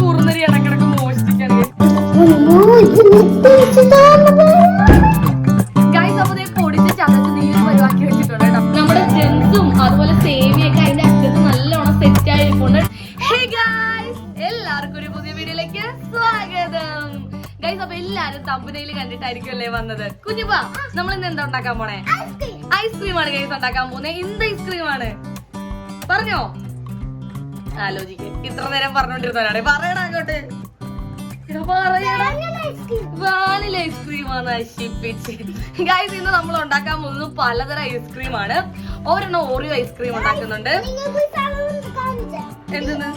കുറുനരി ഇടക്കിടക്ക് മോഷ്ടിക്കണേ ഗൈസ് അപ്പൊ പൊടിച്ച് ചതച്ച് നീര് പരിവാക്കി വെച്ചിട്ടുണ്ട് കേട്ടോ. നമ്മുടെ ജെൻസും അതുപോലെ സേവിയൊക്കെ അതിന്റെ അറ്റത്ത് നല്ലോണം സെറ്റ് ആയിരിക്കുന്നുണ്ട് ഹേ ഗൈസ് എല്ലാവർക്കും ഒരു പുതിയ വീഡിയോയിലേക്ക് സ്വാഗതം. ഗൈസ് അപ്പൊ എല്ലാരും തമ്പനയിൽ കണ്ടിട്ടായിരിക്കുമല്ലേ വന്നത്? കുഞ്ഞുപ്പാ നമ്മൾ ഇന്ന് എന്താ ഉണ്ടാക്കാൻ പോണേ? ഐസ്ക്രീം ആണ് ഗൈസ് ഉണ്ടാക്കാൻ പോകുന്നത്. എന്ത് ഐസ്ക്രീം ആണ്? പറഞ്ഞോ? ആലോചിക്ക്. ഇത്ര നേരം പറഞ്ഞോണ്ടിരുന്നവരാണ്. പറയണോട്ടെ അങ്ങോട്ട്. പറയടാ. വാനില ഐസ്ക്രീമാണ് നശിപ്പിച്ച്. ഗൈസ് ഇന്ന് നമ്മൾ ഉണ്ടാക്കാൻ പോകുന്നത് പലതരം ഐസ്ക്രീം ആണ്. ഒരെണ്ണം ഓറിയോ ഐസ്ക്രീം ഉണ്ടാക്കുന്നുണ്ട്. എന്തെന്ന്?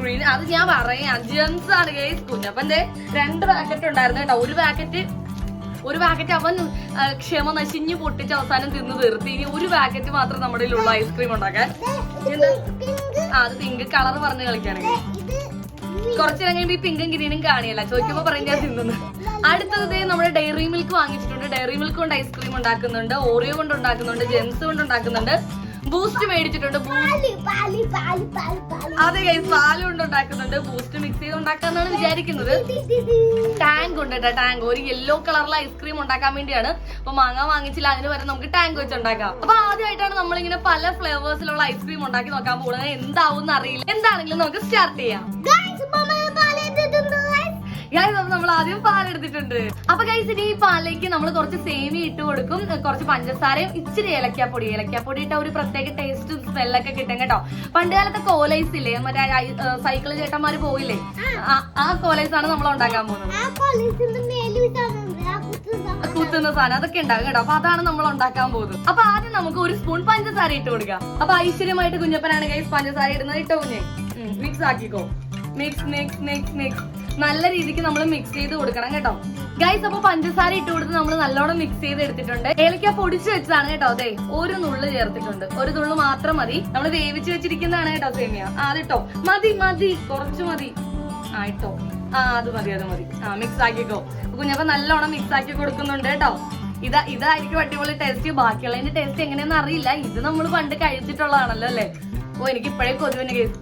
ഗ്രീൻ അത് ഞാൻ പറയാം. ജെംസ് ആണ് ഗൈസ് കുഞ്ഞപ്പന്റെ രണ്ട് പാക്കറ്റ് ഉണ്ടായിരുന്നു കേട്ടോ. ഒരു പാക്കറ്റ് ഒരു പാക്കറ്റ് അവൻ ക്ഷമ നശിഞ്ഞു പൊട്ടിച്ച് അവസാനം തിന്ന് തീർത്തി. ഇനി ഒരു പാക്കറ്റ് മാത്രം നമ്മുടെ ഉള്ള ഐസ്ക്രീം ഉണ്ടാക്കാൻ. ആ അത് പിങ്ക് കളർ പറഞ്ഞ് കളിക്കുകയാണെങ്കിൽ കുറച്ചു നേരം കഴിയുമ്പോ ഈ പിങ്കും ഗ്രീനും കാണിയല്ല. ചോദിക്കുമ്പോ പറയും ഞാൻ തിന്നുന്നു. അടുത്തത് ഇതേ നമ്മുടെ ഡയറി മിൽക്ക് വാങ്ങിച്ചിട്ടുണ്ട്. ഡയറി മിൽക്ക് കൊണ്ട് ഐസ്ക്രീം ഉണ്ടാക്കുന്നുണ്ട് ഓറിയോ കൊണ്ട് ഉണ്ടാക്കുന്നുണ്ട് ജെൻസ് കൊണ്ട് ഉണ്ടാക്കുന്നുണ്ട്. ബൂസ്റ്റ് മേടിച്ചിട്ടുണ്ട്. അതെ പാൽ കൊണ്ട് ഉണ്ടാക്കുന്നുണ്ട്. ബൂസ്റ്റ് മിക്സ് ചെയ്ത് ഉണ്ടാക്കാന്നാണ് വിചാരിക്കുന്നത്. ടാങ്ക് ഉണ്ട് കേട്ടോ ടാങ്ക് ഒരു യെല്ലോ കളറിലെ ഐസ്ക്രീം ഉണ്ടാക്കാൻ വേണ്ടിയാണ്. അപ്പൊ മാങ്ങ വാങ്ങിച്ചില്ല അതിന് വരെ നമുക്ക് ടാങ്ക് വെച്ച് ഉണ്ടാക്കാം അപ്പൊ ആദ്യമായിട്ടാണ് നമ്മൾ ഇങ്ങനെ പല ഫ്ലേവേഴ്സിലുള്ള ഐസ്ക്രീം ഉണ്ടാക്കി നോക്കാൻ പോകുന്നത്. എന്താവും അറിയില്ല എന്താണെങ്കിലും നമുക്ക് സ്റ്റാർട്ട് ചെയ്യാം. ഗൈസ് അപ്പൊ നമ്മൾ ആദ്യം പാലെടുത്തിട്ടുണ്ട് അപ്പൊ ഗൈസ് ഇനി ഈ പാലിലേക്ക് നമ്മൾ കുറച്ച് സേമി ഇട്ട് കൊടുക്കും. കുറച്ച് പഞ്ചസാരയും ഇച്ചിരി ഏലക്കാപ്പൊടി. ഏലക്കാപ്പൊടി ഇട്ട ഒരു പ്രത്യേക ടേസ്റ്റും സ്മെല്ലൊക്കെ കിട്ടും കേട്ടോ. പണ്ട് കാലത്തെ കോലൈസ് ഇല്ലേ? മറ്റേ സൈക്കിൾ ചേട്ടന്മാര് പോയില്ലേ ആ- കോലൈസ് ആണ് നമ്മൾ ഉണ്ടാക്കാൻ പോകുന്നത്. കുത്തുന്ന സാധനം. അതൊക്കെ ഉണ്ടാകും കേട്ടോ. അപ്പൊ അതാണ് നമ്മൾ ഉണ്ടാക്കാൻ പോകുന്നത്. അപ്പൊ ആദ്യം നമുക്ക് ഒരു സ്പൂൺ പഞ്ചസാര ഇട്ട് കൊടുക്കാം. അപ്പൊ ഐശ്വര്യമായിട്ട് കുഞ്ഞപ്പനാണ് ഗൈസ് പഞ്ചസാര ഇടുന്നത്. ഇട്ടോ കുഞ്ഞെ? മിക്സ് ആക്കിക്കോ. മിക്സ് മിക്സ് മിക്സ് മിക്സ് നല്ല രീതിക്ക് നമ്മൾ മിക്സ് ചെയ്ത് കൊടുക്കണം കേട്ടോ. ഗൈസ് അപ്പൊ പഞ്ചസാര ഇട്ട് കൊടുത്ത് നമ്മൾ നല്ലോണം മിക്സ് ചെയ്ത് എടുത്തിട്ടുണ്ട്. ഏലക്ക പൊടിച്ചു വെച്ചതാണ് കേട്ടോ അതെ. ഒരു നുള്ള് ചേർത്തിട്ടുണ്ട്. ഒരു നുള്ള് മാത്രം മതി. നമ്മൾ വേവിച്ച് വെച്ചിരിക്കുന്നതാണ് കേട്ടോ സേമിയ. ആ മതി മതി. കുറച്ച് മതി. ആ ഇട്ടോ. ആ അത് മതി അത് മതി. ആ മിക്സ് ആക്കിക്കോ. കുഞ്ഞപ്പ നല്ലോണം മിക്സ് ആക്കി കൊടുക്കുന്നുണ്ട് കേട്ടോ. ഇതാ ഇതായിരിക്കും അടിപൊളി ടേസ്റ്റ് ബാക്കിയുള്ളതിന്റെ ടേസ്റ്റ് എങ്ങനെയെന്ന് അറിയില്ല. ഇത് നമ്മൾ പണ്ട് കഴിച്ചിട്ടുള്ളതാണല്ലോ അല്ലേ? ഓ എനിക്ക് ഇപ്പോഴേ കൊതുവിന് കേസ്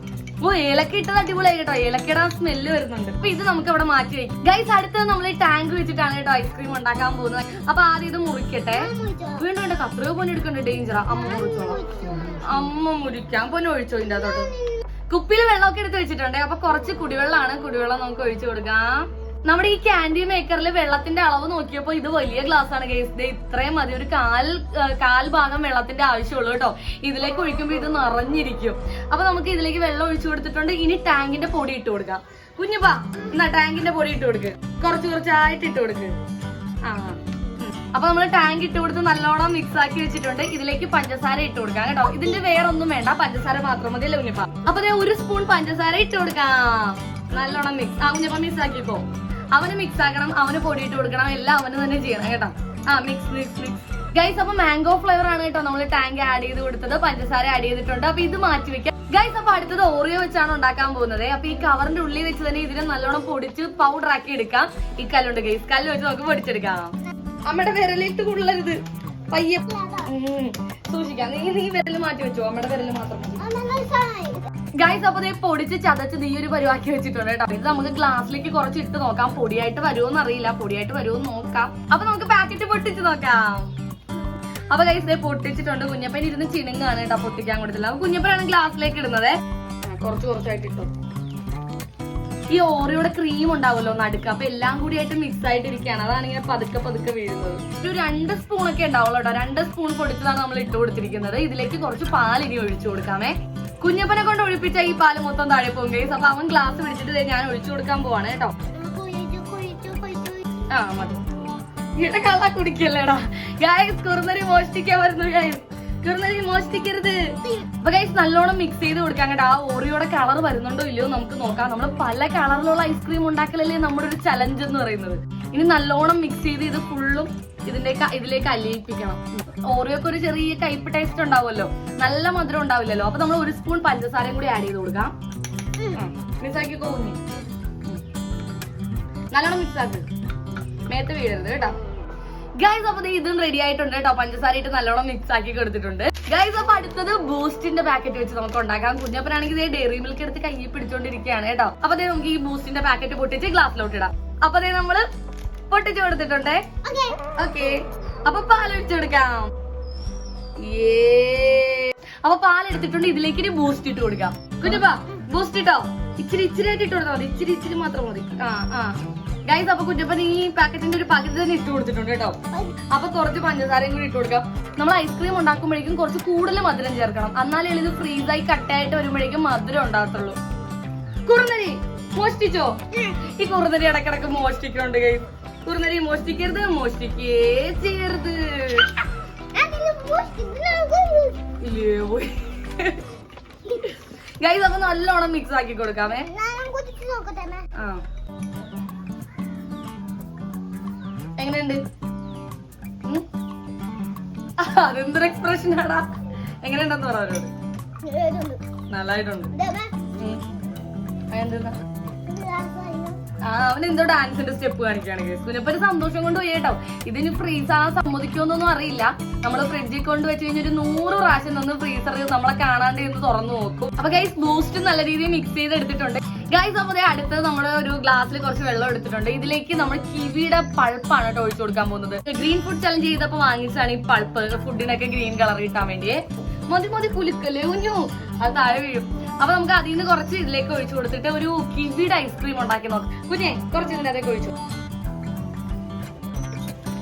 ഓ ഏലക്ക ഇട്ടത് അടിപൊളിയായി കേട്ടോ. ഏലക്കയുടെ ആ സ്മെല്ല് വരുന്നുണ്ട്. അപ്പൊ ഇത് നമുക്ക് അവിടെ മാറ്റി വയ്ക്കും ഗൈസ് അടുത്തത് നമ്മൾ ഈ ടാങ്ക് വെച്ചിട്ടാണ് കേട്ടോ ഐസ്ക്രീം ഉണ്ടാക്കാൻ പോകുന്നത്. അപ്പൊ ആദ്യം ഇത് മുറിക്കട്ടെ. വീണ്ടും വേണ്ട കത്രയോ പൊന്നെ എടുക്കണ്ട ഡേഞ്ചറാ അമ്മ മുറിച്ചോളാം. അമ്മ മുറിക്കാം. പൊന്നെ ഒഴിച്ചോ ഇതിന്റെ അതോട്ട് കുപ്പിയിൽ വെള്ളമൊക്കെ എടുത്ത് വെച്ചിട്ടുണ്ട്. അപ്പൊ കുറച്ച് കുടിവെള്ളമാണ്. കുടിവെള്ളം നമുക്ക് ഒഴിച്ചു കൊടുക്കാം. നമ്മുടെ ഈ ക്യാൻഡി മേക്കറിൽ വെള്ളത്തിന്റെ അളവ് നോക്കിയപ്പോൾ ഇത് വലിയ ഗ്ലാസ് ആണ് കേസ് ദേ ഇത്രയും മതി. ഒരു കാൽ കാൽ ഭാഗം വെള്ളത്തിന്റെ ആവശ്യമുള്ളൂ കേട്ടോ. ഇതിലേക്ക് ഒഴിക്കുമ്പോൾ ഇത് നിറഞ്ഞിരിക്കും. അപ്പൊ നമുക്ക് ഇതിലേക്ക് വെള്ളം ഒഴിച്ചു കൊടുത്തിട്ടുണ്ട്. ഇനി ടാങ്കിന്റെ പൊടി ഇട്ട് കൊടുക്കാം. കുഞ്ഞുപാ എന്നാ ടാങ്കിന്റെ പൊടി ഇട്ട് കൊടുക്ക്. കുറച്ച് കുറച്ചായിട്ട് ഇട്ട് കൊടുക്ക്. ആ. അപ്പൊ നമ്മൾ ടാങ്ക് ഇട്ട് കൊടുത്ത് നല്ലോണം മിക്സ് ആക്കി വെച്ചിട്ടുണ്ട്. ഇതിലേക്ക് പഞ്ചസാര ഇട്ട് കൊടുക്കാം കേട്ടോ. ഇതിന്റെ വേറെ ഒന്നും വേണ്ട. പഞ്ചസാര മാത്രം മതി അല്ലേ കുഞ്ഞപ്പ? അപ്പൊ ഒരു സ്പൂൺ പഞ്ചസാര ഇട്ട് കൊടുക്കാം. നല്ലോണം മിക്സ് ആ കുഞ്ഞപ്പ മിക്സ് ആക്കിക്കോ. അവന് മിക്സ് ആക്കണം അവന് പൊടിയിട്ട് കൊടുക്കണം എല്ലാം അവന് തന്നെ ചെയ്യണം കേട്ടോ. ആ മിക്സ് മിക്സ് മിക്സ് ഗൈസ് അപ്പൊ മാംഗോ ഫ്ലേവർ ആണ് കേട്ടോ നമ്മൾ ടാങ്ക് ആഡ് ചെയ്ത് കൊടുത്തത് പഞ്ചസാര ആഡ് ചെയ്തിട്ടുണ്ട്. അപ്പൊ ഇത് മാറ്റി വെക്കാം. ഗൈസ് അപ്പൊ അടുത്തത് ഓറിയോ വെച്ചാണ് ഉണ്ടാക്കാൻ പോകുന്നത്. അപ്പൊ ഈ കവറിന്റെ ഉള്ളിൽ വെച്ച് തന്നെ ഇതിനെ നല്ലോണം പൊടിച്ച് പൗഡർ ആക്കി എടുക്കാം. ഈ കല്ലുണ്ട് ഗൈസ് കല്ല് വെച്ച് നമുക്ക് പൊടിച്ചെടുക്കാം. അമ്മയുടെ വിരലിട്ട് കൊള്ളരുത്. പയ്യെ. ഉം. സൂക്ഷിക്കാം. നീ നീ വിരൽ മാറ്റി വെച്ചോ. അമ്മയുടെ വിരൽ മാത്രം മതി. ഗൈസ് അപ്പൊ ദേ പൊടിച്ച് ചതച്ച് നീ ഒരു പരിവാക്കി വെച്ചിട്ടുണ്ട് കേട്ടോ. ഇത് നമുക്ക് ഗ്ലാസ്സിലേക്ക് കുറച്ച് ഇട്ട് നോക്കാം. പൊടിയായിട്ട് വരുമോന്ന് അറിയില്ല. പൊടിയായിട്ട് വരുമോ നോക്കാം. അപ്പൊ നമുക്ക് പാക്കറ്റ് പൊട്ടിച്ച് നോക്കാം. അപ്പൊ ഗൈസ് ദേ പൊട്ടിച്ചിട്ടുണ്ട്. കുഞ്ഞപ്പൻ ഇരുന്ന് ചിണുങ്ങാണ് കേട്ടോ പൊട്ടിക്കാൻ കൊടുത്തില്ല അപ്പൊ കുഞ്ഞപ്പനാണ് ഗ്ലാസ്സിലേക്ക് ഇടുന്നത്. കുറച്ച് കുറച്ചായിട്ട് ഇട്ടു. ഈ ഓറിയുടെ ക്രീം ഉണ്ടാവുമല്ലോ നടുക്ക് അപ്പൊ എല്ലാം കൂടി ആയിട്ട് മിക്സ് ആയിട്ട് ഇരിക്കുകയാണ് അതാണ് ഇങ്ങനെ പതുക്കെ പതുക്കെ വീഴുന്നത്. ഒരു രണ്ട് സ്പൂൺ ഒക്കെ ഉണ്ടാവുള്ളൂ കേട്ടോ. രണ്ട് സ്പൂൺ പൊടിച്ചതാണ് നമ്മൾ ഇട്ട് കൊടുത്തിരിക്കുന്നത്. ഇതിലേക്ക് കുറച്ച് പാൽ ഇനി ഒഴിച്ചു കൊടുക്കാമേ. കുഞ്ഞപ്പനെ കൊണ്ട് ഒഴിപ്പിച്ച ഈ പാൽ മൊത്തം താഴെ പോകും ഗൈസ് അപ്പൊ അവൻ ഗ്ലാസ് പിടിച്ചിട്ട് ഞാൻ ഒഴിച്ചു കൊടുക്കാൻ പോവാണ് കേട്ടോ. ആ മതി. ഇവിടെ കള്ള കുടിക്കല്ലേടാ. ഗായസ് കുറുനരി മോഷ്ടിക്കാൻ വരുന്നു ഗൈസ് കുറുനരി മോഷ്ടിക്കരുത്. അപ്പൊ ഗൈസ് നല്ലോണം മിക്സ് ചെയ്ത് കൊടുക്കാം കേട്ടോ. ആ ഓറിയോടെ കളർ വരുന്നുണ്ടോ ഇല്ലയോ നമുക്ക് നോക്കാം. നമ്മൾ പല കളറിലുള്ള ഐസ്ക്രീം ഉണ്ടാക്കലല്ലേ നമ്മുടെ ഒരു ചലഞ്ച് എന്ന് പറയുന്നത്. ഇനി നല്ലോണം മിക്സ് ചെയ്ത് ഇത് ഫുള്ളും ഇതിന്റെ ഇതിലേക്ക് അലിയിപ്പിക്കണം. ഓറിയോക്ക് ഒരു ചെറിയ കയ്പ് ടേസ്റ്റ് ഉണ്ടാവുമല്ലോ. നല്ല മധുരം ഉണ്ടാവില്ലല്ലോ. അപ്പൊ നമ്മൾ ഒരു സ്പൂൺ പഞ്ചസാരയും കൂടി ആഡ് ചെയ്ത് കൊടുക്കാം. മിക്സ് ആക്കി പോകുന്നു. നല്ലോണം മിക്സ് ആക്ക്. മേത്ത് വീഴരുത് കേട്ടോ. ഗൈസ് അപ്പൊ ഇതും റെഡി ആയിട്ടുണ്ട് കേട്ടോ. പഞ്ചസാര ഇട്ട് നല്ലോണം മിക്സ് ആക്കി കൊടുത്തിട്ടുണ്ട്. ഗൈസ് അപ്പൊ അടുത്തത് ബൂസ്റ്റിന്റെ പാക്കറ്റ് വെച്ച് നമുക്ക് ഉണ്ടാക്കാം. കുഞ്ഞപ്പനാണെങ്കിൽ ഇതേ ഡെയറി മിൽക്ക് എടുത്ത് കയ്യിൽ പിടിച്ചോണ്ടിരിക്കുകയാണ് കേട്ടോ. അപ്പൊ നമുക്ക് ഈ ബൂസ്റ്റിന്റെ പാക്കറ്റ് പൊട്ടിച്ച് ഗ്ലാസ്സിലോട്ട് ഇടാം. അപ്പൊ നമ്മൾ പൊട്ടിച്ചു കൊടുത്തിട്ടുണ്ടേ? ഓക്കെ അപ്പൊ പാൽ ഒഴിച്ചെടുക്കാം ഏ. അപ്പൊ പാൽ എടുത്തിട്ടുണ്ട് ഇതിലേക്ക് ഇനി ബൂസ്റ്റ് ഇട്ട് കൊടുക്കാം. കുഞ്ഞപ്പാ ബൂസ്റ്റ് ഇട്ടോ? ഇച്ചിരി ഇച്ചിരി ആയിട്ട് ഇട്ട് കൊടുത്താൽ മതി. ഇച്ചിരി ഇച്ചിരി മാത്രം മതി. ആ ആ. ഗൈസ് അപ്പൊ കുഞ്ഞപ്പൻ ഈ പാക്കറ്റിന്റെ ഒരു പകുതി തന്നെ ഇട്ട് കൊടുത്തിട്ടുണ്ട് കേട്ടോ. അപ്പൊ കുറച്ച് പഞ്ചസാരയും കൂടി ഇട്ട് കൊടുക്കാം. നമ്മൾ ഐസ്ക്രീം ഉണ്ടാക്കുമ്പോഴേക്കും കുറച്ച് കൂടുതൽ മധുരം ചേർക്കണം. എന്നാലേ ഇത് ഫ്രീസായി കട്ടായിട്ട് വരുമ്പോഴേക്കും മധുരം ഉണ്ടാകത്തുള്ളൂ. കുറുനരി മോഷ്ടിച്ചോ? ഈ കുറുനരി ഇടക്കിടക്ക് മോഷ്ടിക്കുന്നുണ്ട് ഗൈസ് കുറുനരി മോഷ്ടിക്കരുത് മോഷ്ടിക്കേ ചെയ്യരുത്. ഗൈസ് അപ്പൊ നല്ലോണം മിക്സ് ആക്കി കൊടുക്കാമേ. ആ. എങ്ങനെയുണ്ട്? അതെന്തൊരു എക്സ്പ്രഷൻ ആടാ. എങ്ങനെയുണ്ടെന്ന് പറഞ്ഞു നല്ലതായിട്ടുണ്ട്. ഉം. എന്തോ ഡാൻസിന്റെ സ്റ്റെപ്പ് കാണിക്കുകയാണ് കേസ്. കുഞ്ഞപ്പൻ സന്തോഷം കൊണ്ട് പോയി കേട്ടോ ഇതിന് ഫ്രീസ് സമ്മതിക്കുമെന്നൊന്നും അറിയില്ല. നമ്മൾ ഫ്രിഡ്ജിൽ കൊണ്ട് വെച്ച് കഴിഞ്ഞാൽ ഒരു നൂറ് പ്രാവശ്യം നിന്ന് ഫ്രീസർ നമ്മളെ കാണാണ്ട് എന്ന് തുറന്നു നോക്കും. അപ്പൊ ഗൈസ് ബൂസ്റ്റ് നല്ല രീതിയിൽ മിക്സ് ചെയ്ത് എടുത്തിട്ടുണ്ട് ഗൈസ് അപ്പൊ അടുത്ത് നമ്മൾ ഒരു ഗ്ലാസ്സിൽ കുറച്ച് വെള്ളം എടുത്തിട്ടുണ്ട്. ഇതിലേക്ക് നമ്മൾ കിവിയുടെ പൾപ്പാണ് കേട്ടോ ഒഴിച്ചു കൊടുക്കാൻ പോകുന്നത്. ഗ്രീൻ ഫുഡ് ചലഞ്ച് ചെയ്തപ്പോ വാങ്ങിച്ചാണ് ഈ പൾപ്പ്. ഫുഡിനൊക്കെ ഗ്രീൻ കളർ കിട്ടാൻ വേണ്ടി മതി മതി കുലുക്കല്ലേ കുഞ്ഞു അത് താഴെ വീഴും. അപ്പൊ നമുക്ക് അതിൽ നിന്ന് കുറച്ച് ഇതിലേക്ക് ഒഴിച്ചു കൊടുത്തിട്ട് ഒരു കിവിയുടെ ഐസ്ക്രീം ഉണ്ടാക്കി നോക്കാം. കുഞ്ഞെ കുറച്ച് ഇതിനകത്തേക്ക് ഒഴിച്ചു.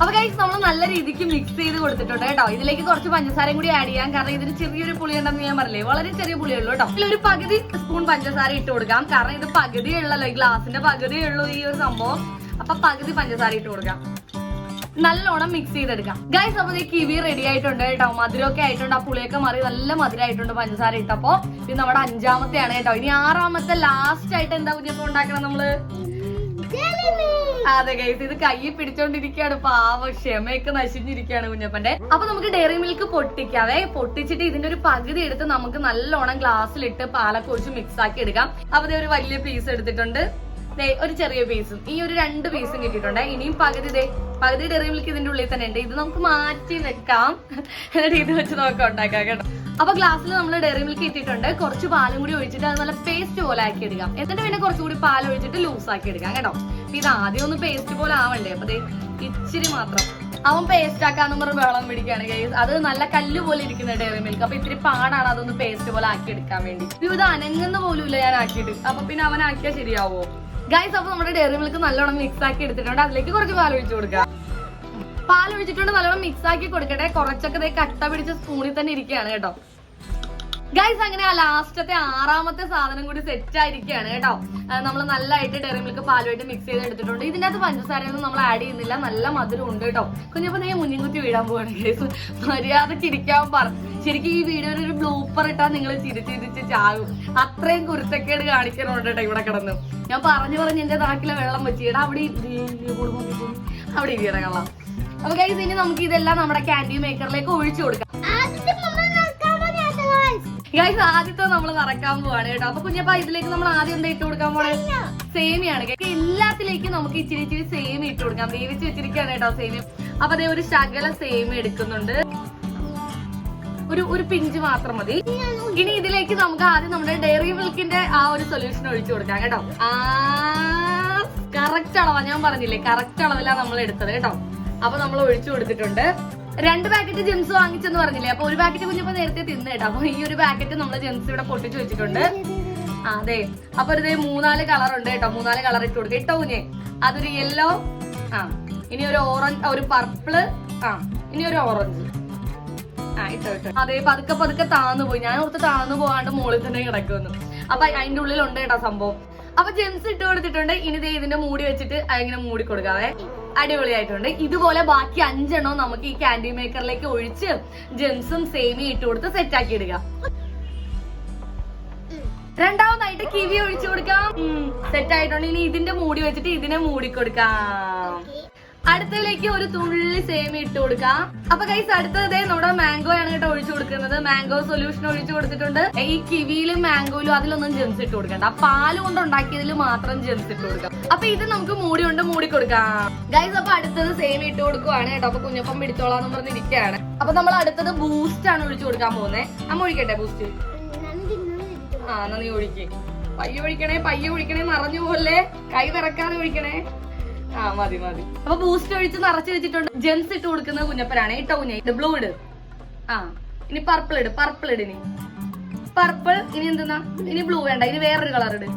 അപ്പൊ ഗൈസ് നമ്മൾ നല്ല രീതിക്ക് മിക്സ് ചെയ്ത് കൊടുത്തിട്ടുണ്ട് കേട്ടോ. ഇതിലേക്ക് കുറച്ച് പഞ്ചസാരയും കൂടി ആഡ് ചെയ്യാം. കാരണം ഇതിന് ചെറിയൊരു പുളി ഉണ്ടെന്ന് ഞാൻ പറഞ്ഞില്ലേ? വളരെ ചെറിയ പുളിയുള്ളൂ കേട്ടോ. ഇതിൽ ഒരു പകുതി സ്പൂൺ പഞ്ചസാര ഇട്ട് കൊടുക്കാം. കാരണം ഇത് പകുതി ഉള്ളല്ലോ ഈ ഗ്ലാസിന്റെ പകുതി ഉള്ളൂ ഈ ഒരു സംഭവം. അപ്പൊ പകുതി പഞ്ചസാര ഇട്ട് കൊടുക്കാം. നല്ലോണം മിക്സ് ചെയ്തെടുക്കാം. ഗൈസ് അപ്പൊ ഈ കിവി റെഡി ആയിട്ടുണ്ട് കേട്ടോ. മധുരമൊക്കെ ആയിട്ടുണ്ട്. ആ പുളിയൊക്കെ മാറി നല്ല മധുരമായിട്ടുണ്ട് പഞ്ചസാര ഇട്ടപ്പോ. ഇത് നമ്മുടെ അഞ്ചാമത്തെ ആണ് കേട്ടോ. ഇനി ആറാമത്തെ ലാസ്റ്റ് ആയിട്ട് എന്താ കുഞ്ഞപ്പോ ഉണ്ടാക്കണം നമ്മൾ? അതെ ഗൈസ് ഇത് കൈ പിടിച്ചോണ്ടിരിക്കുകയാണ് പാവ ക്ഷമയൊക്കെ നശിഞ്ഞിരിക്കുകയാണ് കുഞ്ഞപ്പന്റെ. അപ്പൊ നമുക്ക് ഡെയറി മിൽക്ക് പൊട്ടിക്കാവേ പൊട്ടിച്ചിട്ട് ഇതിന്റെ ഒരു പകുതി എടുത്ത് നമുക്ക് നല്ലോണം ഗ്ലാസ്സിലിട്ട് പാലൊക്കെ ഒഴിച്ച് മിക്സ് ആക്കി എടുക്കാം. അപ്പൊ ഒരു വലിയ പീസ് എടുത്തിട്ടുണ്ട്. ഒരു ചെറിയ പീസും ഈ ഒരു രണ്ട് പീസും കിട്ടിയിട്ടുണ്ട്. ഇനിയും പകുതി ദേ പകുതി ഡയറി മിൽക്ക് ഇതിന്റെ ഉള്ളിൽ തന്നെ ഉണ്ട്. ഇത് നമുക്ക് മാറ്റി വെക്കാം. എന്നിട്ട് ഇത് വെച്ച് നോക്കാം ഉണ്ടാക്കാം കേട്ടോ. അപ്പൊ ഗ്ലാസ്സിൽ നമ്മൾ ഡയറി മിൽക്ക് ഇട്ടിട്ടുണ്ട്. കുറച്ച് പാലും കൂടി ഒഴിച്ചിട്ട് അത് നല്ല പേസ്റ്റ് പോലെ ആക്കി എടുക്കാം. എന്നിട്ട് പിന്നെ കുറച്ചുകൂടി പാൽ ഒഴിച്ചിട്ട് ലൂസ് ആക്കി എടുക്കാം കേട്ടോ. ഇത് ആദ്യം ഒന്ന് പേസ്റ്റ് പോലെ ആവണ്ടേ? അപ്പൊ ഇച്ചിരി മാത്രം. അവൻ പേസ്റ്റ് ആക്കാന്ന് പറഞ്ഞ് വെള്ളം പിടിക്കുകയാണ് ഗൈസ് അത് നല്ല കല്ല് പോലെ ഇരിക്കുന്ന ഡയറി മിൽക്ക് അപ്പൊ ഇത്തിരി പാടാണ് അതൊന്ന് പേസ്റ്റ് പോലെ ആക്കി എടുക്കാൻ വേണ്ടി. ഇത് അനങ്ങുന്ന പോലും ഇല്ല ഞാൻ ആക്കിയിട്ട്. അപ്പൊ പിന്നെ അവൻ ആക്കിയാൽ ശരിയാവോ? ഗൈസ് അപ്പൊ നമ്മുടെ ഡയറി മിൽക്ക് നല്ലോണം മിക്സ് ആക്കി എടുത്തിട്ടുണ്ട്. അതിലേക്ക് കുറച്ച് പാൽ ഒഴിച്ചു കൊടുക്കാം. പാൽ ഒഴിച്ചിട്ടുണ്ട് നല്ലോണം മിക്സ് ആക്കി കൊടുക്കട്ടെ. കുറച്ചൊക്കെ കട്ട പിടിച്ച സ്പൂണിൽ തന്നെ ഇരിക്കുകയാണ് കേട്ടോ. ഗൈസ് അങ്ങനെ ആ ലാസ്റ്റത്തെ ആറാമത്തെ സാധനം കൂടി സെറ്റ് ആയിരിക്കുകയാണ് കേട്ടോ. നമ്മൾ നല്ലതായിട്ട് ഡെറി മിൽക്ക് പാലുമായിട്ട് മിക്സ് ചെയ്ത് എടുത്തിട്ടുണ്ട് ഇതിന്റെ അകത്ത് പഞ്ചസാരയൊന്നും നമ്മൾ ആഡ് ചെയ്യുന്നില്ല. നല്ല മധുരം ഉണ്ട് കേട്ടോ. കുഞ്ഞപ്പോൾ നീ മുന്നിൽ കുത്തി വീഴാൻ പോവാണ് ഗൈസ് മര്യാദയ്ക്ക് ഇരിക്കാൻ പറ ശരിക്കും ഈ വീഡിയോയിൽ ഒരു ബ്ലൂപ്പർ ഇട്ടാൽ നിങ്ങൾ ചിരിച്ച് ചിരിച്ച് ചാകും. അത്രയും കുരുത്തക്കേട് കാണിക്കണുണ്ട് കേട്ടോ ഇവിടെ കിടന്ന്. ഞാൻ പറഞ്ഞു പറഞ്ഞ് എന്റെ നാക്കിലെ വെള്ളം വെച്ചിടാ അവിടെ അവിടെ ഇരിക്കണം കള്ളാം. അപ്പൊ ഗൈസ് ഇനി നമുക്ക് ഇതെല്ലാം നമ്മുടെ കാൻഡി മേക്കറിലേക്ക് ഒഴിച്ചു കൊടുക്കാം. ഗൈസ് ആദ്യത്തെ നമ്മൾ നടക്കാൻ പോവാണ് കേട്ടോ. അപ്പൊ കുഞ്ഞപ്പ ഇതിലേക്ക് നമ്മൾ ആദ്യം എന്താ ഇട്ട് കൊടുക്കാൻ പോണേ? സേമിയാണ്. കേട്ടോ എല്ലാത്തിലേക്കും നമുക്ക് ഇച്ചിരി ഇച്ചിരി സേമി ഇട്ട് കൊടുക്കാം. വേവിച്ച് വെച്ചിരിക്കുകയാണ് കേട്ടോ സേമി. അപ്പൊ അതേ ഒരു ശകല സേമി എടുക്കുന്നുണ്ട്. ഒരു ഒരു പിഞ്ച് മാത്രം മതി. ഇനി ഇതിലേക്ക് നമുക്ക് ആദ്യം നമ്മുടെ ഡെയറി മിൽക്കിന്റെ ആ ഒരു സൊല്യൂഷൻ ഒഴിച്ചു കൊടുക്കാം കേട്ടോ. കറക്റ്റ് അളവാ. ഞാൻ പറഞ്ഞില്ലേ കറക്റ്റ് അളവിലാണ് നമ്മൾ എടുത്തത് കേട്ടോ. അപ്പൊ നമ്മൾ ഒഴിച്ചു കൊടുത്തിട്ടുണ്ട്. രണ്ട് പാക്കറ്റ് ജെംസ് വാങ്ങിച്ചെന്ന് പറഞ്ഞില്ലേ? അപ്പൊ ഒരു പാക്കറ്റ് കുഞ്ഞപ്പോ നേരത്തെ തിന്നു കേട്ടോ. അപ്പൊ ഈ ഒരു പാക്കറ്റ് നമ്മൾ ജെംസ് ഇവിടെ പൊട്ടിച്ചു വെച്ചിട്ടുണ്ട്. അതെ അപ്പൊ ഒരു മൂന്നാൽ കളർ ഉണ്ട് കേട്ടോ. മൂന്നാൽ കളർ ഇട്ട് കൊടുക്കുക ഇട്ടോ കുഞ്ഞെ. അതൊരു യെല്ലോ ആ. ഇനി ഒരു ഓറഞ്ച് ഒരു പർപ്പിൾ ആ. ഇനി ഒരു ഓറഞ്ച് ആ ഇട്ടോ ഇട്ടോ. അതെ പതുക്കെ പതുക്കെ താന്നു പോയി. ഞാൻ ഓർത്ത് താന്നു പോകാണ്ട് മുകളിൽ തന്നെ കിടക്കുന്നു അപ്പൊ അതിന്റെ ഉള്ളിലുണ്ട് കേട്ടോ സംഭവം. അപ്പൊ ജെംസ് ഇട്ട് കൊടുത്തിട്ടുണ്ട്. ഇനി ദേ ഇതിന്റെ മൂടി വെച്ചിട്ട് അങ്ങനെ മൂടി കൊടുക്കാവേ. അടിപൊളിയായിട്ടുണ്ട്. ഇതുപോലെ ബാക്കി അഞ്ചെണ്ണം നമുക്ക് ഈ കാൻഡി മേക്കറിലേക്ക് ഒഴിച്ച് ജെംസും സേമിയും ഇട്ട് കൊടുത്ത് സെറ്റ് ആക്കി ഇടുക. രണ്ടാമതായിട്ട് കിവി ഒഴിച്ചു കൊടുക്കാം. സെറ്റ് ആയിട്ടുണ്ട്. ഇനി ഇതിന്റെ മൂടി വെച്ചിട്ട് ഇതിനെ മൂടി കൊടുക്കാം. അടുത്തതിലേക്ക് ഒരു തുള്ളി സേമി ഇട്ട് കൊടുക്കാം. അപ്പൊ കൈസ് അടുത്തത് നമ്മുടെ മാംഗോ ആണ് കേട്ടോ ഒഴിച്ചു കൊടുക്കുന്നത്. മാംഗോ സൊല്യൂഷൻ ഒഴിച്ചു കൊടുത്തിട്ടുണ്ട്. ഈ കിവിയിലും മാംഗോയിലും അതിലൊന്നും ജെംസ് ഇട്ട് കൊടുക്കണ്ട. പാൽ കൊണ്ട് ഉണ്ടാക്കിയതിൽ മാത്രം ജെംസ് ഇട്ട് കൊടുക്കാം. അപ്പൊ ഇത് നമുക്ക് മൂടി കൊണ്ട് മൂടി കൊടുക്കാം. ഗൈസ് അപ്പൊ അടുത്തത് സേമി ഇട്ട് കൊടുക്കുവാണ് കേട്ടോ. അപ്പൊ കുഞ്ഞപ്പം പിടിച്ചോളാന്ന് പറഞ്ഞിരിക്കുകയാണ്. അപ്പൊ നമ്മൾ അടുത്തത് ബൂസ്റ്റ് ആണ് ഒഴിച്ചു കൊടുക്കാൻ പോകുന്നത് അമ്മ ഒഴിക്കട്ടെ ബൂസ്റ്റ് ആ എന്നാ നീ ഒഴിക്കേ. പയ്യ ഒഴിക്കണേ പയ്യ ഒഴിക്കണേ നിറഞ്ഞു പോലെ കൈ വിറക്കാതെ ഒഴിക്കണേ. ആ മതി മതി. അപ്പൊ ബൂസ്റ്റ് ഒഴിച്ച് നിറച്ച് വെച്ചിട്ടുണ്ട്. ജെംസ് ഇട്ട് കൊടുക്കുന്ന കുഞ്ഞപ്പനാണ്. ഇട്ടോ കുഞ്ഞ ഇത് ബ്ലൂ ഇട് ആ ഇനി പർപ്പിൾ ഇട് പർപ്പിൾ ഇട് ഇനി. പർപ്പിൾ ഇനി എന്തെന്നാ? ഇനി ബ്ലൂ വേണ്ട. ഇനി വേറൊരു കളർ ഇട്.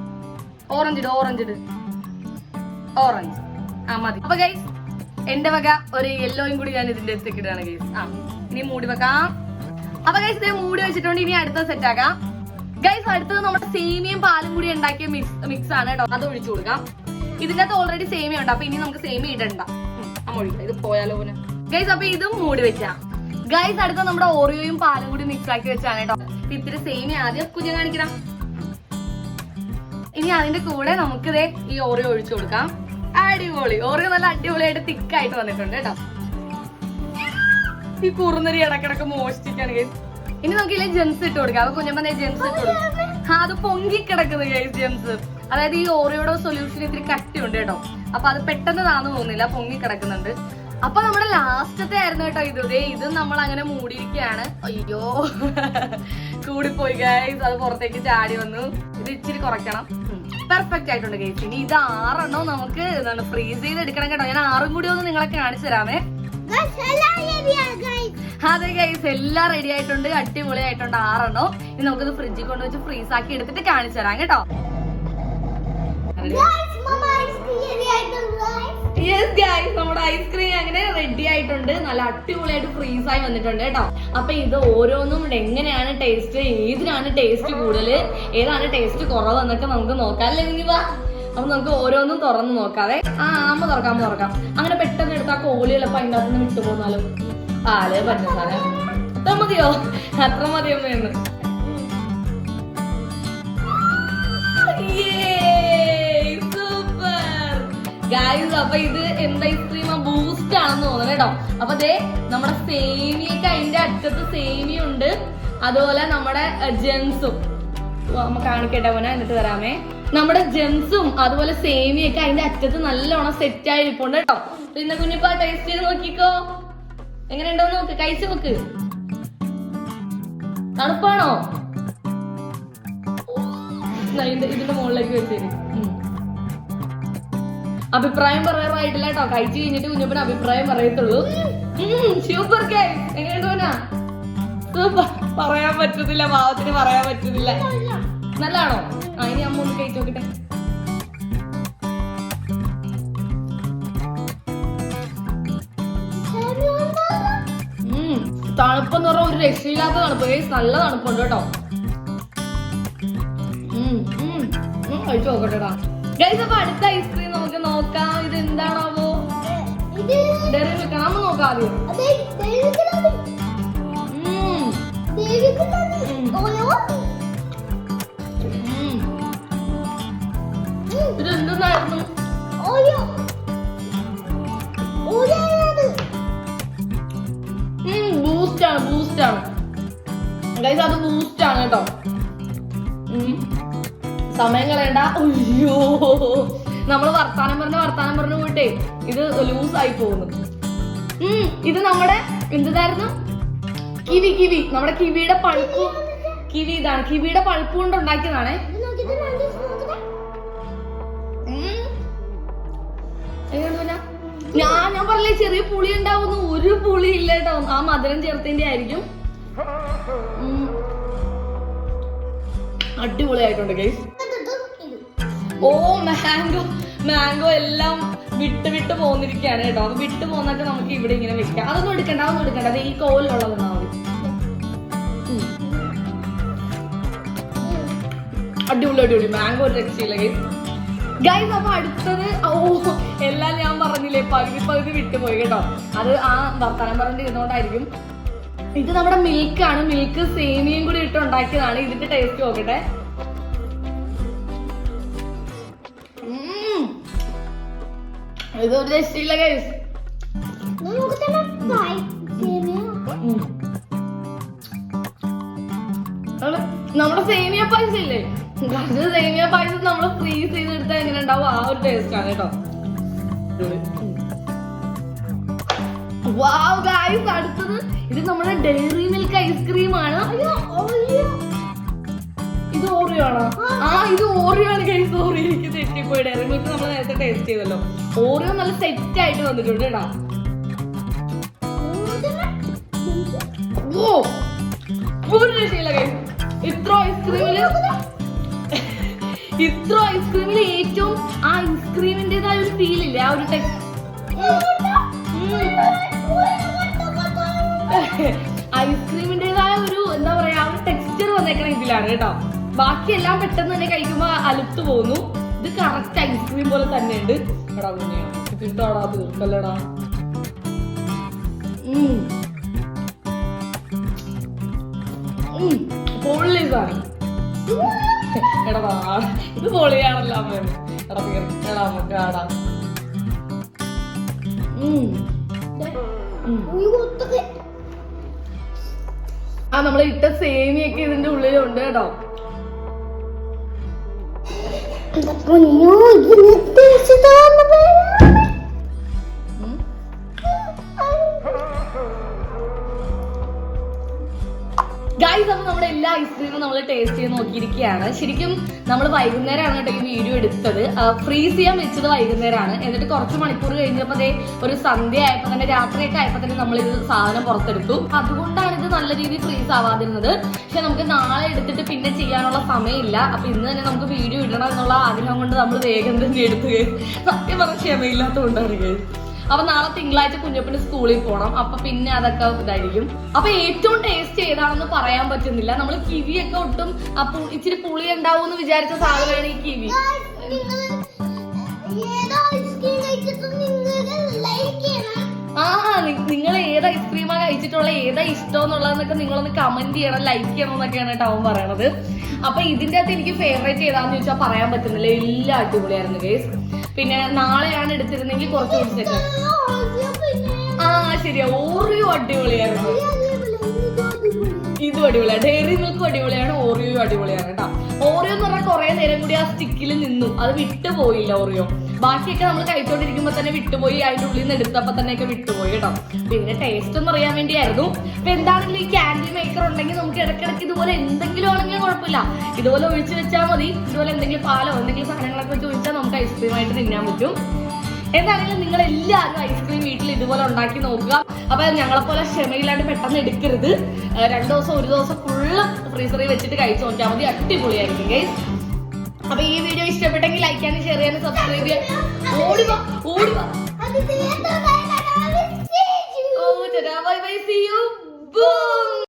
ഓറഞ്ച് ഇട് ഓറഞ്ച് ഇട്. ഓറഞ്ച് ആ മതി. അപ്പൊ ഗൈസ് എന്റെ വക ഒരു യെല്ലോയും കൂടി ഞാൻ ഇതിന്റെ അടുത്തേക്ക് ഇടുകയാണ് ഗൈസ് ആ ഇനി മൂടി വെക്കാം. അപ്പൊ ഗൈസ് ഇതേ മൂടി വെച്ചിട്ടുണ്ട്. ഇനി അടുത്ത സെറ്റ് ആക്കാം. ഗൈസ് അടുത്തത് നമ്മുടെ സേമിയും പാലും കൂടി ഉണ്ടാക്കിയ മിക്സ് മിക്സ് ആണ് കേട്ടോ അത് ഒഴിച്ചു കൊടുക്കാം. ഇതിന്റെ അകത്ത് ഓൾറെഡി സേമിയ ഉണ്ട്. അപ്പൊ ഇനി നമുക്ക് സേമിയ ഇടണ്ട. ഇത് പോയാലോ ഗൈസ് അപ്പൊ ഇതും മൂടി വെച്ചാ. ഗൈസ് അടുത്ത നമ്മുടെ ഓറിയോയും പാലും കൂടി മിക്സ് ആക്കി വെച്ചാണ് കേട്ടോ. ഇത്തിരി സേമിയ ആദ്യം കുഞ്ഞു കാണിക്കണം. ഇനി അതിന്റെ കൂടെ നമുക്ക് ഇതേ ഈ ഓറിയോ ഒഴിച്ചു കൊടുക്കാം. അടിപൊളി. ഓറിയോ നല്ല അടിപൊളിയായിട്ട് തിക്കായിട്ട് വന്നിട്ടുണ്ട് കേട്ടോ. ഈ കുറുന്നരി ഇടക്കിടക്ക് മോഷ്ടിക്കാണ് ഗൈസ് ഇനി നമുക്ക് ഇതിലെ ജെംസ് ഇട്ട് കൊടുക്കാം. അപ്പൊ കുഞ്ഞമ്മ ജെംസ് ഇട്ട് കൊടുക്കാം. അത് പൊങ്ങി കിടക്കുന്നു ഗൈസ് ജെംസ് അതായത് ഈ ഓറിയോടെ സൊല്യൂഷൻ ഇത്തിരി കട്ടിയുണ്ട് കേട്ടോ. അപ്പൊ അത് പെട്ടെന്ന് താന്ന് പോകുന്നില്ല പൊങ്ങി കിടക്കുന്നുണ്ട്. അപ്പൊ നമ്മുടെ ലാസ്റ്റത്തെ ആയിരുന്നു കേട്ടോ ഇത്. ഇത് നമ്മൾ അങ്ങനെ മൂടിയിരിക്കുകയാണ്. അയ്യോ. കൂടിപ്പോയി ഗൈസ് അത് പുറത്തേക്ക് ചാടി വന്നു. ഇത് ഇച്ചിരി കുറയ്ക്കണം. പെർഫെക്റ്റ് ആയിട്ടുണ്ട് ഗൈസ് ഇനി ഇത് ആറെണ്ണോ നമുക്ക് എന്താണ് ഫ്രീസ് ചെയ്ത് എടുക്കണം കേട്ടോ. ഞാൻ ആറും കൂടി ഒന്ന് നിങ്ങളെ കാണിച്ചു തരാമേ. അതെ ഗൈസ് എല്ലാം റെഡി ആയിട്ടുണ്ട്. അടിപൊളി ആയിട്ടുണ്ട് ആറെണ്ണം. ഇനി നമുക്കിത് ഫ്രിഡ്ജിൽ കൊണ്ടുവച്ച് ഫ്രീസ് ആക്കി എടുത്തിട്ട് കാണിച്ചു തരാം കേട്ടോ. യെസ് ഗൈസ് നമ്മുടെ ഐസ്ക്രീം അങ്ങനെ റെഡി ആയിട്ടുണ്ട്. നല്ല അടിപൊളിയായിട്ട് ഫ്രീസ് ആയി വന്നിട്ടുണ്ട് കേട്ടോ. അപ്പൊ ഇത് ഓരോന്നും എങ്ങനെയാണ് ടേസ്റ്റ് ഏതിനാണ് ടേസ്റ്റ് കൂടുതൽ ഏതാണ് ടേസ്റ്റ് കുറവ് എന്നൊക്കെ നമുക്ക് നോക്കാം. അല്ലേ വാ? അപ്പൊ നമുക്ക് ഓരോന്നും തുറന്ന് നോക്കാതെ ആ അമ്മ തുറക്കാം അമ്മ തുറക്കാം. അങ്ങനെ പെട്ടെന്ന് എടുത്താൽ കോളി ചിലപ്പോ അതിന്റെ അകത്ത് നിന്ന് വിട്ടു പോന്നാലോ പാൽ പഞ്ചസാര അത്ര മതിയോ? അത്ര മതിയോ എന്ന് സൂപ്പർ ഗായ്സ് അപ്പൊ ഇത് എന്താ ഇത്രയും ബൂസ്റ്റ് ആണെന്ന് തോന്നുന്നു കേട്ടോ അപ്പൊ ദേ നമ്മുടെ സേമിയൊക്കെ അതിന്റെ അറ്റത്ത് സേമിയ ഉണ്ട്. അതുപോലെ നമ്മുടെ ജെൻസും. കാണിക്കട്ടെ പോനെ എന്നിട്ട് തരാമേ നമ്മുടെ ജെൻസും അതുപോലെ സേമിയൊക്കെ അതിന്റെ അറ്റത്ത് നല്ലോണം സെറ്റ് ആയിരിപ്പുണ്ട് കേട്ടോ പിന്നെ കുഞ്ഞിപ്പ ടേസ്റ്റ് ചെയ്ത് നോക്കിക്കോ. എങ്ങനെയുണ്ടോ നോക്ക് കഴിച്ചു നോക്ക്. തണുപ്പാണോ? ഇതിന്റെ മുകളിലേക്ക് വെച്ചേര്. അഭിപ്രായം പറയാറായിട്ടില്ല കേട്ടോ. കഴിച്ചു കഴിഞ്ഞിട്ട് കുഞ്ഞപ്പൻ അഭിപ്രായം പറയത്തുള്ളൂ. സൂപ്പർ എങ്ങനെയുണ്ടോനാ സൂപ്പർ പറയാൻ പറ്റത്തില്ല ഭാവത്തിന് പറയാൻ പറ്റത്തില്ല. നല്ലതാണോ? ആ ഇനി അമ്മ ഒന്ന് കഴിച്ചു നോക്കട്ടെ. തണുപ്പെന്ന് പറഞ്ഞാൽ ഒരു രക്ഷയില്ലാത്ത തണുപ്പ്. നല്ല തണുപ്പുണ്ട് കേട്ടോ. കഴിച്ചു നോക്കട്ടെടാ. ഗൈസ് അടുത്ത ഐസ്ക്രീം നോക്കാം ഇത് എന്താണാവോ ഡെറി വെക്കണം നമ്മ നോക്കാം ആദ്യം. ഇത് എന്തെന്നായിരുന്നു ബൂസ്റ്റ് ആണ് ബൂസ്റ്റ് ആണ് ഗൈസ് അത് ബൂസ്റ്റ് ആണ് കേട്ടോ. സമയം കളയണ്ട. അയ്യോ. നമ്മൾ വർത്താനം പറഞ്ഞ് വർത്താനം പറഞ്ഞു പോയിട്ടേ ഇത് ലൂസ് ആയി പോകുന്നു ഇത് നമ്മുടെ എന്തായിരുന്നു കിവി കിവി. നമ്മുടെ കിവിയുടെ പഴുപ്പ്. കിവി ഇതാണ്. കിവിയുടെ പഴുപ്പ് കൊണ്ട് ഉണ്ടാക്കിയതാണേ. ഞാൻ ഞാൻ പറഞ്ഞില്ലേ ചെറിയ പുളി ഉണ്ടാവുന്നു ഒരു പുളി ഇല്ല കേട്ടോ. ആ മധുരം ചേർത്തതിന്റെ ആയിരിക്കും. അടിപൊളിയായിട്ടുണ്ട് ഗൈസ് ഓ മാംഗോ മാംഗോ എല്ലാം വിട്ട് വിട്ട് പോന്നിരിക്കുകയാണ് കേട്ടോ. അത് വിട്ട് പോന്നിട്ട് നമുക്ക് ഇവിടെ ഇങ്ങനെ വെക്കാം. അതൊന്നും എടുക്കണ്ട അതൊന്നും എടുക്കണ്ട. അത് ഈ കോലുള്ളത് തന്നാ മതി. അടിപൊളി അടിപൊളി. മാംഗോ ഒരു രക്ഷയില്ല ഗൈസ് അപ്പൊ അടുത്തത് ഓ എല്ലാം ഞാൻ പറഞ്ഞില്ലേ? പകുതി പകുതി വിട്ടുപോയി കേട്ടോ. അത് ആ വർത്തമാനം പറഞ്ഞിരുന്നോണ്ടായിരിക്കും. ഇത് നമ്മുടെ മിൽക്ക് ആണ്. മിൽക്ക് സേമിയയും കൂടി ഇട്ട് ഉണ്ടാക്കിയതാണ്. ഇതിന്റെ ടേസ്റ്റ് നോക്കട്ടെ. ഇതൊരു രക്ഷയില്ല ഗൈസ് നമ്മുടെ സേമിയ പായസം ഇല്ലേ? കുറച്ച് സേമിയ പായസം നമ്മൾ ഫ്രീസ് ചെയ്തെടുത്താൽ എങ്ങനെ ഉണ്ടാവും ആ ഒരു ടേസ്റ്റ് ആണ് കേട്ടോ. വാവ് ഗായ്സ് അടുത്തത് ഇത് നമ്മുടെ ഡെയറി മിൽക്ക് ഐസ്ക്രീം ആണ്. ഇത് ഓറിയോ ആണോ? ആ. ഇത് ഓറിയോ ആണ് ഗൈസ് ഓറിയോ എനിക്ക് തെറ്റിപ്പോയി. ഡെയറി മിൽക്ക് നമ്മൾ നേരത്തെ ടേസ്റ്റ് ചെയ്തല്ലോ. ഓറിയോ നല്ല സെറ്റ് ആയിട്ട് വന്നിട്ടുണ്ട് കേട്ടോ. ഓ ഒരു രക്ഷയില്ല ഇത്ര ഐസ്ക്രീമിൽ ഇത്ര ഐസ്ക്രീമിൽ ഏറ്റവും ആ ഐസ്ക്രീമിന്റേതായ ഒരു ഫീൽ ഇല്ലേ? ആ ഒരു ടെക്സ്റ്റ് ഐസ്ക്രീമിന്റേതായ ഒരു എന്താ പറയാ ആ ഒരു ടെക്സ്ചർ വന്നേക്കണ ഇതിലാണ് കേട്ടോ. ബാക്കിയെല്ലാം പെട്ടെന്ന് തന്നെ കഴിക്കുമ്പോ അലുത്ത് പോകുന്നു. ഇത് കറക്റ്റ് ഐസ്ക്രീം പോലെ തന്നെ ഉണ്ട് എടാ കുഞ്ഞിയാ തിട്ടാടാ തീർക്കല്ലടാ. പൊള്ളി സാധനം. എടാ. ഇത് പൊളിയാണല്ലോ അമ്മ. എടാ തീർക്കടാ നമുക്ക് ആടാ. ആ നമ്മൾ ഇട്ട സേമിയൊക്കെ ഇതിന്റെ ഉള്ളിലുണ്ട് കേട്ടോ. ഉം. ഗൈസ് അപ്പൊ നമ്മുടെ എല്ലാ ഐസ്ക്രീമും നമ്മൾ ടേസ്റ്റ് ചെയ്ത് നോക്കിയിരിക്കുകയാണ്. ശരിക്കും നമ്മൾ വൈകുന്നേരമാണ് കേട്ടോ ഈ വീഡിയോ എടുത്തത്. ഫ്രീസ് ചെയ്യാൻ വെച്ചത് വൈകുന്നേരമാണ് എന്നിട്ട് കുറച്ച് മണിക്കൂർ കഴിഞ്ഞപ്പോൾ ഒരു സന്ധ്യ ആയപ്പോൾ തന്നെ രാത്രിയൊക്കെ ആയപ്പോൾ തന്നെ നമ്മൾ ഇത് സാധനം പുറത്തെടുത്തു. അതുകൊണ്ടാണ് ഇത് നല്ല രീതിയിൽ ഫ്രീസ് ആവാതിരുന്നത്. പക്ഷെ നമുക്ക് നാളെ എടുത്തിട്ട് പിന്നെ ചെയ്യാനുള്ള സമയമില്ല. അപ്പൊ ഇന്ന് തന്നെ നമുക്ക് വീഡിയോ ഇടണം എന്നുള്ള ആഗ്രഹം കൊണ്ട് നമ്മൾ വേഗം തന്നെ എടുത്തു സത്യം പറഞ്ഞ ക്ഷമയില്ലാത്തതുകൊണ്ടാണ് guys. അപ്പൊ നാളെ തിങ്കളാഴ്ച കുഞ്ഞപ്പന് സ്കൂളിൽ പോകണം അപ്പൊ പിന്നെ അതൊക്കെ ഇതായിരിക്കും. അപ്പൊ ഏറ്റവും ടേസ്റ്റ് ഏതാണെന്ന് പറയാൻ പറ്റുന്നില്ല. നമ്മൾ കിവിയൊക്കെ ഒട്ടും അപ്പൊ ഇച്ചിരി പുളി ഉണ്ടാവും എന്ന് വിചാരിച്ച സാധനമാണ് ഈ കിവി. ആ നിങ്ങൾ ഏത് ഐസ്ക്രീമാ കഴിച്ചിട്ടുള്ള ഏതാ ഇഷ്ടം എന്നുള്ളതെന്നൊക്കെ നിങ്ങളൊന്ന് കമന്റ് ചെയ്യണം ലൈക്ക് ചെയ്യണം എന്നൊക്കെയാണ് അവൻ പറയണത്. അപ്പൊ ഇതിന്റെ അകത്ത് എനിക്ക് ഫേവറേറ്റ് ഏതാന്ന് ചോദിച്ചാൽ പറയാൻ പറ്റുന്നില്ല. എല്ലാം അടിപൊളിയായിരുന്നു ഗേസ് പിന്നെ നാളെയാണ് എടുത്തിരുന്നെങ്കിൽ കുറച്ചുകൂടി സെറ്റ് ആ ശരിയാ. ഓറിയോ അടിപൊളിയായിരുന്നു. ഇതും അടിപൊളിയാണ്. ഡെയറി മിൽക്കും അടിപൊളിയാണ് ഓറിയോ അടിപൊളിയാണ് കേട്ടോ ഓറിയോ എന്ന് പറഞ്ഞാൽ കുറെ നേരം കൂടി ആ സ്റ്റിക്കിൽ നിന്നു. അത് വിട്ടുപോയില്ല ഓറിയോ ബാക്കിയൊക്കെ നമ്മൾ കഴിച്ചോണ്ടിരിക്കുമ്പോ തന്നെ വിട്ടുപോയി അതിന്റെ ഉള്ളിൽ നിന്ന് എടുത്തപ്പോ തന്നെയൊക്കെ വിട്ടുപോയി കേട്ടോ പിന്നെ ടേസ്റ്റ് ഒന്നും അറിയാൻ വേണ്ടിയായിരുന്നു. അപ്പൊ എന്താണെങ്കിലും ഈ ക്യാൻഡി മേക്കർ ഉണ്ടെങ്കിൽ നമുക്ക് ഇടക്കിടക്ക് ഇതുപോലെ എന്തെങ്കിലും ആണെങ്കിലും കുഴപ്പമില്ല. ഇതുപോലെ ഒഴിച്ചു വെച്ചാൽ മതി. ഇതുപോലെ എന്തെങ്കിലും പാലോ എന്തെങ്കിലും സാധനങ്ങളൊക്കെ വെച്ച് ഒഴിച്ചാൽ നമുക്ക് ഐസ്ക്രീം ആയിട്ട് തിന്നാൻ പറ്റും. എന്താണെങ്കിലും നിങ്ങൾ എല്ലാവരും ഐസ്ക്രീം വീട്ടിൽ ഇതുപോലെ ഉണ്ടാക്കി നോക്കുക. അപ്പൊ ഞങ്ങളെ പോലെ ക്ഷമയില്ലാണ്ട് പെട്ടെന്ന് എടുക്കരുത്. രണ്ടു ദിവസം ഒരു ദിവസം ഫുള്ള് ഫ്രീസറിൽ വെച്ചിട്ട് കഴിച്ചു നോക്കിയാൽ മതി. അടിപൊളിയായിരിക്കും ഗൈസ് അപ്പൊ ഈ വീഡിയോ ഇഷ്ടപ്പെട്ടെങ്കിൽ ലൈക്ക് ചെയ്യാനും ഷെയർ ചെയ്യാനും സബ്സ്ക്രൈബ് ചെയ്യാൻ ഓടിവാ ഓടിവാ ഓ bye bye see you boom